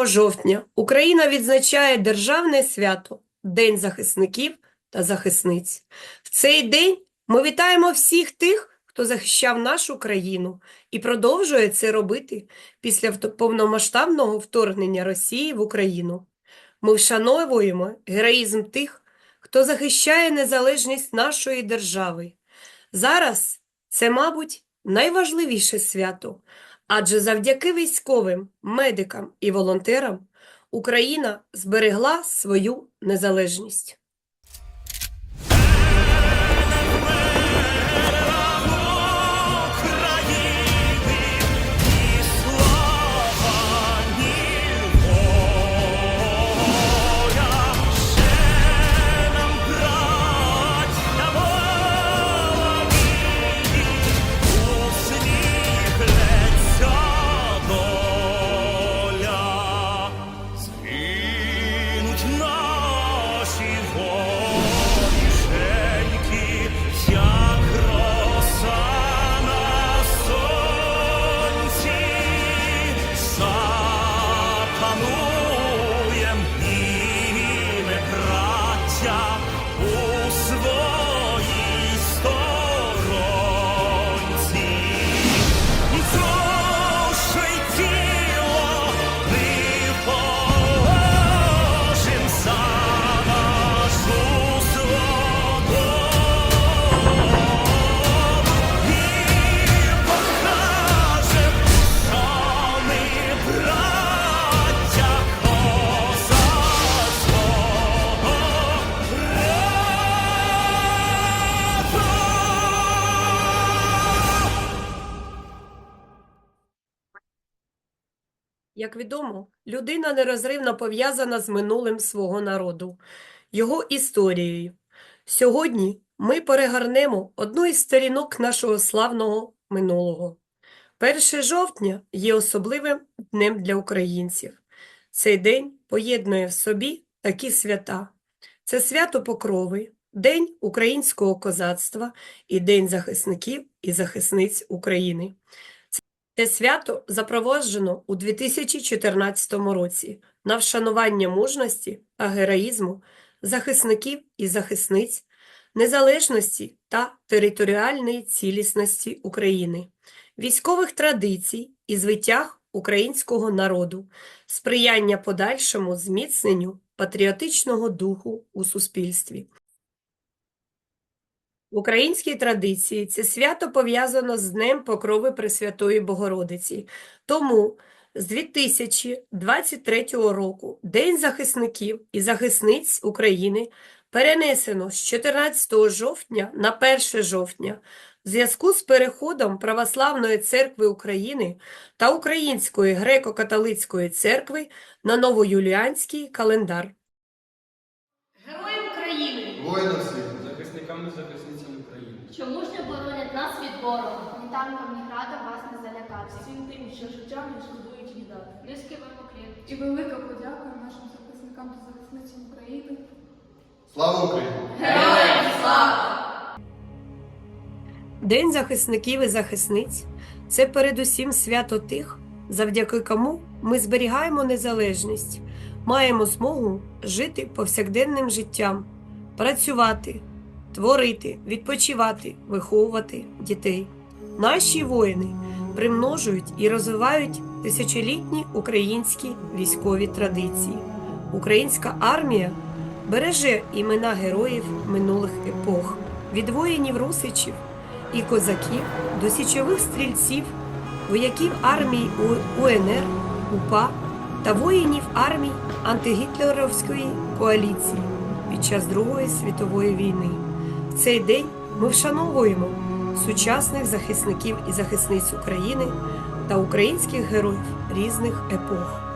1 жовтня Україна відзначає державне свято День захисників та захисниць. В цей день ми вітаємо всіх тих, хто захищав нашу країну і продовжує це робити після повномасштабного вторгнення Росії в Україну. Ми вшановуємо героїзм тих, хто захищає незалежність нашої держави. Зараз це, мабуть, найважливіше свято, адже завдяки військовим, медикам і волонтерам Україна зберегла свою незалежність. Як відомо, людина нерозривно пов'язана з минулим свого народу, його історією. Сьогодні ми перегорнемо одну із сторінок нашого славного минулого. 1 жовтня є особливим днем для українців. Цей день поєднує в собі такі свята. Це свято Покрови, День українського козацтва і День захисників і захисниць України. Це свято запроваджено у 2014 році на вшанування мужності та героїзму захисників і захисниць, незалежності та територіальної цілісності України, військових традицій і звитяг українського народу, сприяння подальшому зміцненню патріотичного духу у суспільстві. В українській традиції це свято пов'язано з Днем Покрови Пресвятої Богородиці. Тому з 2023 року День захисників і захисниць України перенесено з 14 жовтня на 1 жовтня в зв'язку з переходом Православної церкви України та Української греко-католицької церкви на новоюліанський календар. Герої України, Воїнам світу, захисникам і захисницям України. що мужньо боронять нас від ворога. Ні танком, ні градом вас не залякати. всім тим, що життя не шкодують віддати. Низький вам уклін. І велика подяка нашим захисникам та захисницям України. слава Україні! Героям слава! День захисників і захисниць – це передусім свято тих, завдяки кому ми зберігаємо незалежність, маємо змогу жити повсякденним життям, працювати, творити, відпочивати, виховувати дітей. Наші воїни примножують і розвивають тисячолітні українські військові традиції. Українська армія береже імена героїв минулих епох, від воїнів-русичів і козаків до січових стрільців, вояків армій У- УНР, УПА та воїнів армій антигітлерівської коаліції під час Другої світової війни. Цей день ми вшановуємо сучасних захисників і захисниць України та українських героїв різних епох.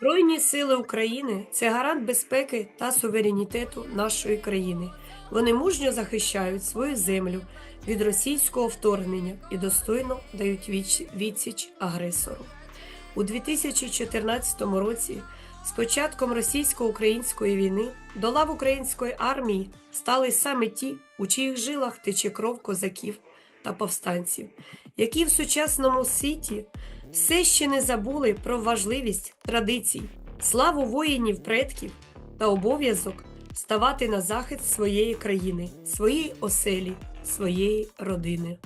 Збройні сили України це гарант безпеки та суверенітету нашої країни. Вони мужньо захищають свою землю від російського вторгнення і достойно дають відсіч агресору. У 2014 році, з початком російсько-української війни, до лав української армії стали саме ті, у чиїх жилах тече кров козаків та повстанців, які в сучасному світі все ще не забули про важливість традицій, славу воїнів предків та обов'язок ставати на захист своєї країни, своєї оселі, своєї родини.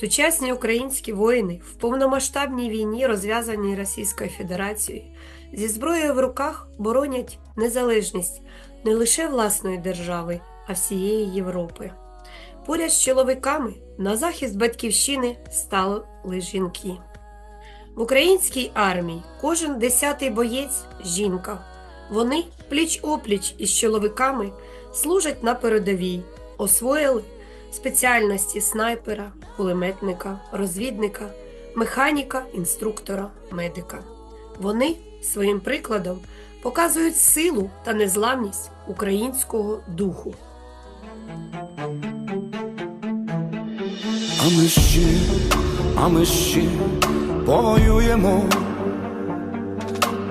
Сучасні українські воїни в повномасштабній війні, розв'язаній Російською Федерацією, зі зброєю в руках боронять незалежність не лише власної держави, а всієї Європи. Поряд з чоловіками на захист батьківщини стали жінки. В українській армії кожен десятий боєць жінка. Вони пліч опліч із чоловіками служать на передовій, освоїли спеціальності снайпера, кулеметника, розвідника, механіка, інструктора, медика. Вони своїм прикладом показують силу та незламність українського духу. А ми ще, а ми ще повоюємо,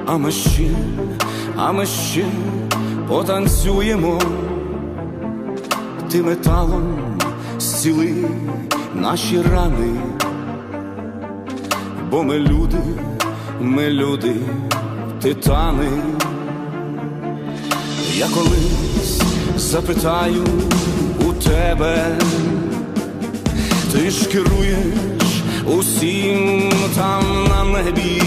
а ми ще, а ми ще потанцюємо, ти металом зціли наші рани, бо ми люди, ми люди, титани. Я колись запитаю у тебе. Ти ж керуєш усім там на небі,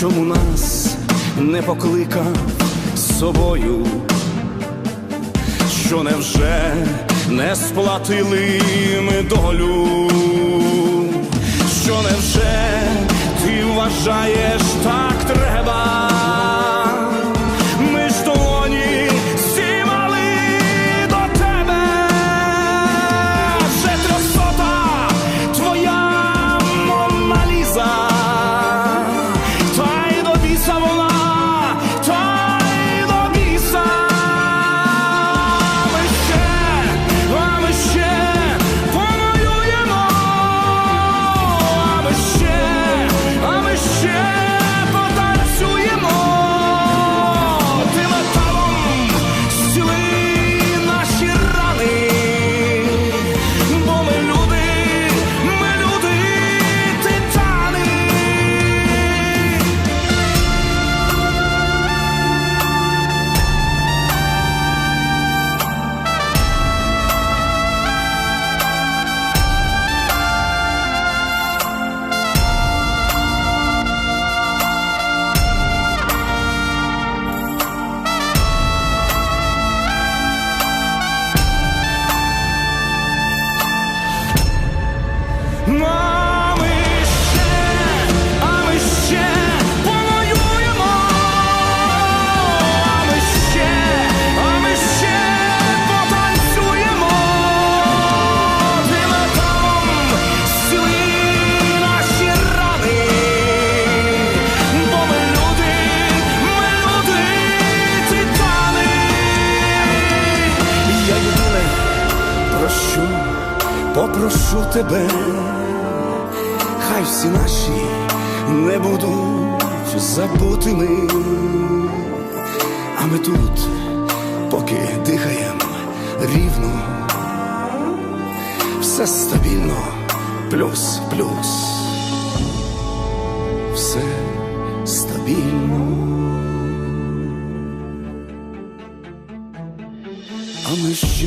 чому нас не покликав з собою, що невже не сплатили ми долю, що невже ти вважаєш так треба? Попрошу тебе, хай всі наші не будуть забутими, а ми тут, поки дихаємо рівно, все стабільно, плюс, плюс, все стабільно. А ми ще,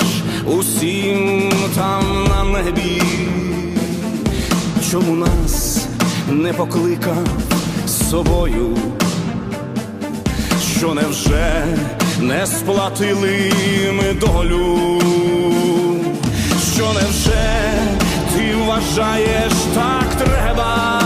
усім там на небі, чому нас не покликав з собою, що невже не сплатили ми долю, що невже ти вважаєш так треба?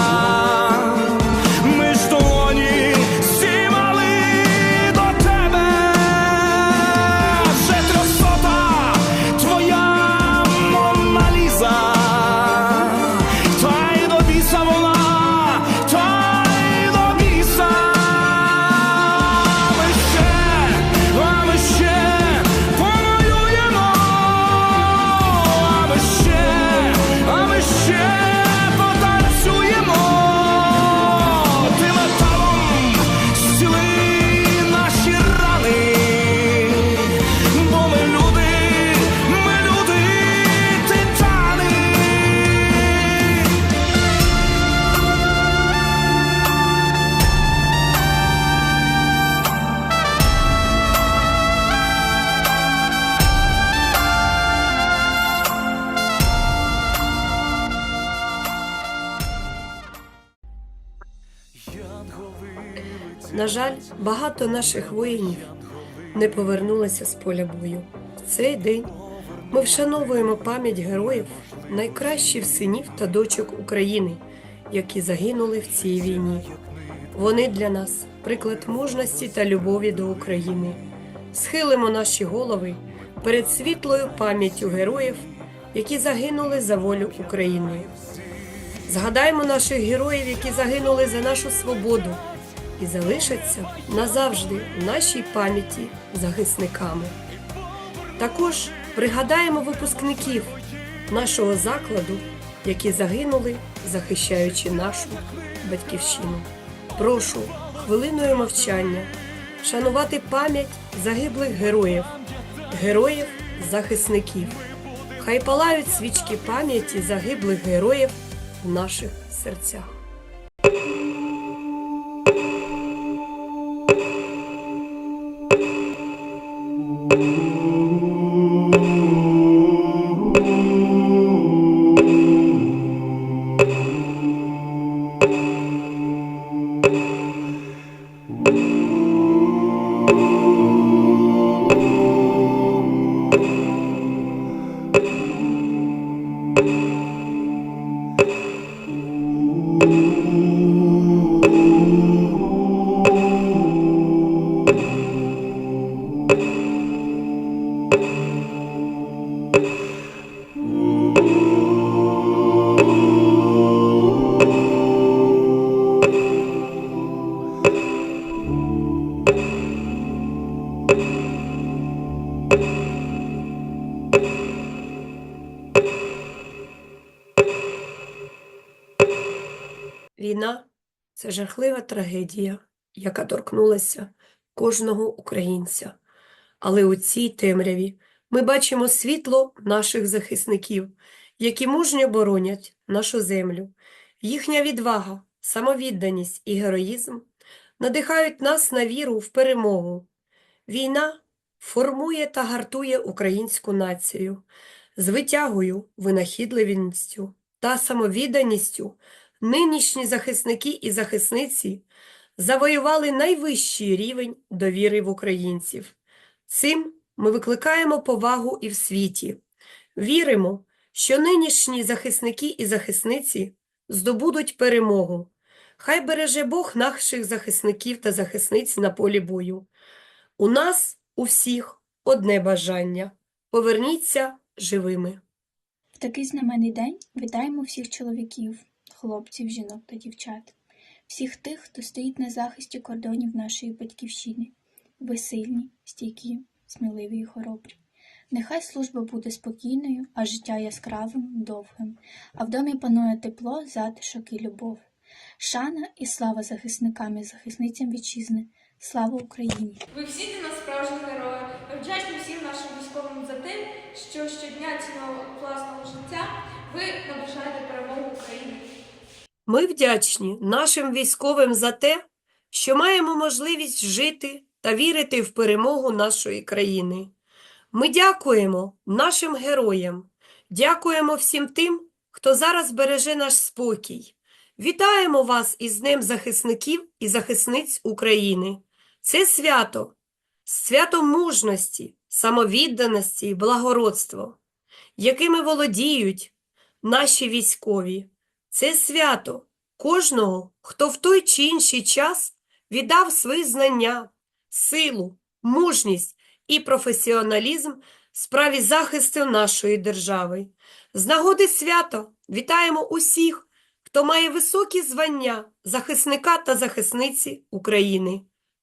На жаль, багато наших воїнів не повернулося з поля бою. В цей день ми вшановуємо пам'ять героїв, найкращих синів та дочок України, які загинули в цій війні. Вони для нас приклад мужності та любові до України. Схилимо наші голови перед світлою пам'яттю героїв, які загинули за волю України. Згадаймо наших героїв, які загинули за нашу свободу і залишаться назавжди в нашій пам'яті захисниками. Також пригадаємо випускників нашого закладу, які загинули, захищаючи нашу батьківщину. Прошу хвилиною мовчання шанувати пам'ять загиблих героїв, героїв-захисників. Хай палають свічки пам'яті загиблих героїв в наших серцях. Війна це жахлива трагедія, яка торкнулася кожного українця. Але у цій темряві ми бачимо світло наших захисників, які мужньо боронять нашу землю. Їхня відвага, самовідданість і героїзм надихають нас на віру в перемогу. Війна формує та гартує українську націю з витягою, винахідливістю та самовідданістю нинішні захисники і захисниці завоювали найвищий рівень довіри в українців. Цим ми викликаємо повагу і в світі, Віримо, що нинішні захисники і захисниці здобудуть перемогу. Хай береже Бог наших захисників та захисниць на полі бою. У нас, у всіх, одне бажання – поверніться живими. В такий знаменний день вітаємо всіх чоловіків, хлопців, жінок та дівчат, всіх тих, хто стоїть на захисті кордонів нашої батьківщини. Ви сильні, стійкі, сміливі і хоробрі. Нехай служба буде спокійною, а життя яскравим, довгим, а в домі панує тепло, затишок і любов. Шана і слава захисникам і захисницям вітчизни. Слава Україні! Ви всі для нас справжні герої. Ми вдячні всім нашим військовим за те, що щодня ціною власного життя ви наближаєте перемогу України. Ми вдячні нашим військовим за те, що маємо можливість жити та вірити в перемогу нашої країни. Ми дякуємо нашим героям, дякуємо всім тим, хто зараз береже наш спокій. Вітаємо вас із Днем захисників і захисниць України. Це свято, свято мужності, самовідданості і благородства, якими володіють наші військові. Це свято кожного, хто в той чи інший час віддав свої знання, силу, мужність і професіоналізм в справі захисту нашої держави. З нагоди свята вітаємо усіх, хто має високі звання захисника та захисниці України.